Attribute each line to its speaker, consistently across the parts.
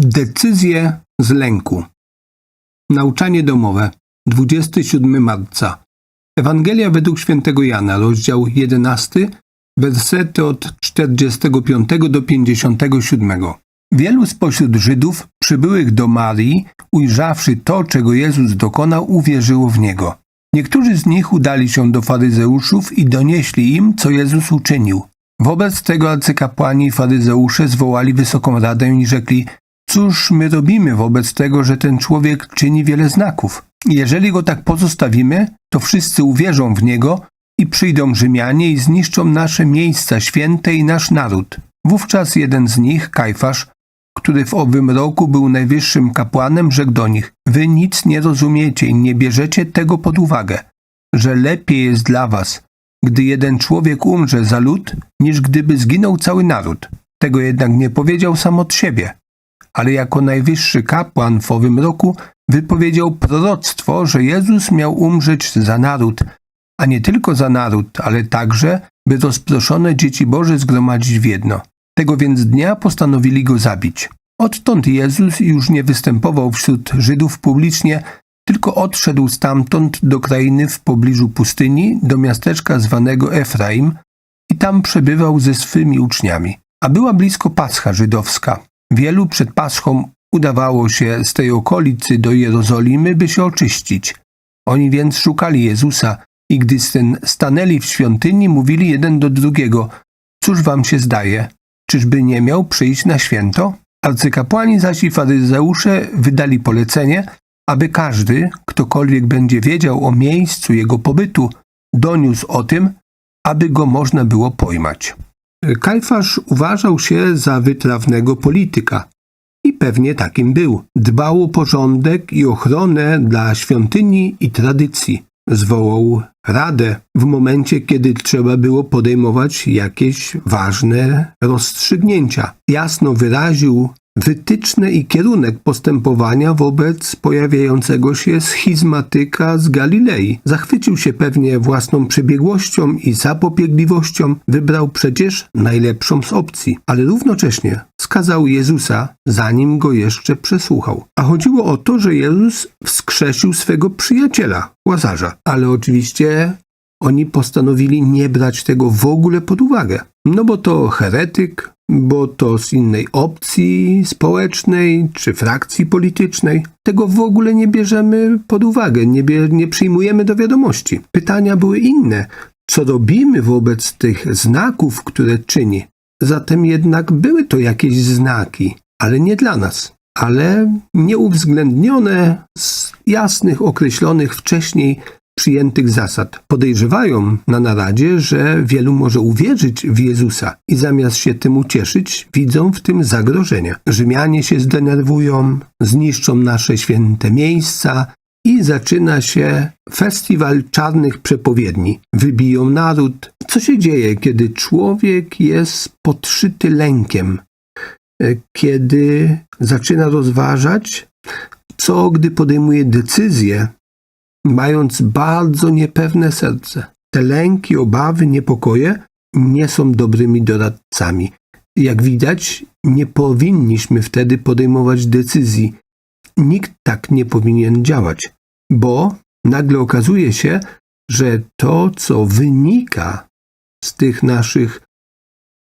Speaker 1: Decyzje z lęku. Nauczanie domowe. 27 marca. Ewangelia według świętego Jana, rozdział 11, wersety od 45 do 57. Wielu spośród Żydów przybyłych do Marii, ujrzawszy to, czego Jezus dokonał, uwierzyło w Niego. Niektórzy z nich udali się do faryzeuszów i donieśli im, co Jezus uczynił. Wobec tego arcykapłani i faryzeusze zwołali wysoką radę i rzekli Cóż my robimy wobec tego, że ten człowiek czyni wiele znaków? Jeżeli go tak pozostawimy, to wszyscy uwierzą w niego i przyjdą Rzymianie i zniszczą nasze miejsca święte i nasz naród. Wówczas jeden z nich, Kajfasz, który w owym roku był najwyższym kapłanem, rzekł do nich: Wy nic nie rozumiecie i nie bierzecie tego pod uwagę, że lepiej jest dla was, gdy jeden człowiek umrze za lud, niż gdyby zginął cały naród. Tego jednak nie powiedział sam od siebie ale jako najwyższy kapłan w owym roku wypowiedział proroctwo, że Jezus miał umrzeć za naród, a nie tylko za naród, ale także, by rozproszone dzieci Boże zgromadzić w jedno. Tego więc dnia postanowili go zabić. Odtąd Jezus już nie występował wśród Żydów publicznie, tylko odszedł stamtąd do krainy w pobliżu pustyni, do miasteczka zwanego Efraim i tam przebywał ze swymi uczniami. A była blisko Pascha żydowska. Wielu przed Paschą udawało się z tej okolicy do Jerozolimy, by się oczyścić. Oni więc szukali Jezusa i gdy stanęli w świątyni, mówili jeden do drugiego: Cóż wam się zdaje? Czyżby nie miał przyjść na święto? Arcykapłani zaś i faryzeusze wydali polecenie, aby każdy, ktokolwiek będzie wiedział o miejscu jego pobytu, doniósł o tym, aby go można było pojmać. Kajfasz uważał się za wytrawnego polityka i pewnie takim był. Dbał o porządek i ochronę dla świątyni i tradycji. Zwołał radę w momencie, kiedy trzeba było podejmować jakieś ważne rozstrzygnięcia. Jasno wyraził wytyczne i kierunek postępowania wobec pojawiającego się schizmatyka z Galilei. Zachwycił się pewnie własną przebiegłością i zapobiegliwością, wybrał przecież najlepszą z opcji, ale równocześnie skazał Jezusa, zanim go jeszcze przesłuchał. A chodziło o to, że Jezus wskrzesił swego przyjaciela, Łazarza, ale oczywiście oni postanowili nie brać tego w ogóle pod uwagę. No bo to heretyk, bo to z innej opcji społecznej czy frakcji politycznej. Tego w ogóle nie bierzemy pod uwagę, nie, nie przyjmujemy do wiadomości. Pytania były inne. Co robimy wobec tych znaków, które czyni? Zatem jednak były to jakieś znaki, ale nie dla nas, ale nieuwzględnione z jasnych, określonych wcześniej przyjętych zasad. Podejrzewają na naradzie, że wielu może uwierzyć w Jezusa i zamiast się tym ucieszyć, widzą w tym zagrożenie. Rzymianie się zdenerwują, zniszczą nasze święte miejsca, i zaczyna się festiwal czarnych przepowiedni. Wybiją naród. Co się dzieje, kiedy człowiek jest podszyty lękiem? Kiedy zaczyna rozważać, co gdy podejmuje decyzję, mając bardzo niepewne serce. Te lęki, obawy, niepokoje nie są dobrymi doradcami. Jak widać, nie powinniśmy wtedy podejmować decyzji. Nikt tak nie powinien działać, bo nagle okazuje się, że to, co wynika z tych naszych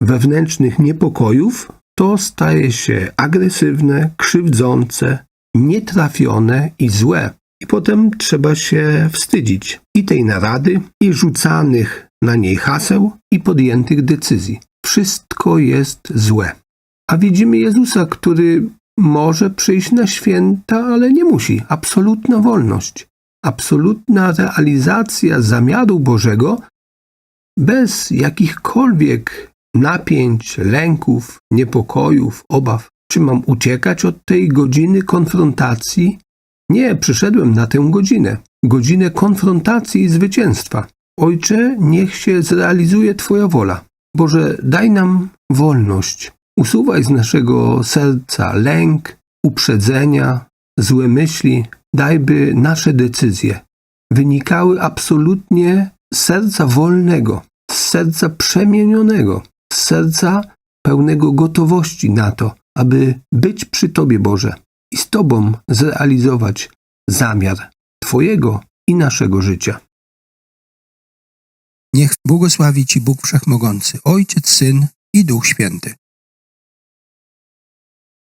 Speaker 1: wewnętrznych niepokojów, to staje się agresywne, krzywdzące, nietrafione i złe. I potem trzeba się wstydzić i tej narady, i rzucanych na niej haseł, i podjętych decyzji. Wszystko jest złe. A widzimy Jezusa, który może przyjść na święta, ale nie musi. Absolutna wolność, absolutna realizacja zamiaru Bożego bez jakichkolwiek napięć, lęków, niepokojów, obaw. Czy mam uciekać od tej godziny konfrontacji nie, przyszedłem na tę godzinę. Godzinę konfrontacji i zwycięstwa. Ojcze, niech się zrealizuje Twoja wola. Boże, daj nam wolność. Usuwaj z naszego serca lęk, uprzedzenia, złe myśli. Daj, by nasze decyzje wynikały absolutnie z serca wolnego, z serca przemienionego, z serca pełnego gotowości na to, aby być przy Tobie, Boże, i z Tobą zrealizować zamiar Twojego i naszego życia.
Speaker 2: Niech błogosławi Ci Bóg Wszechmogący, Ojciec, Syn i Duch Święty.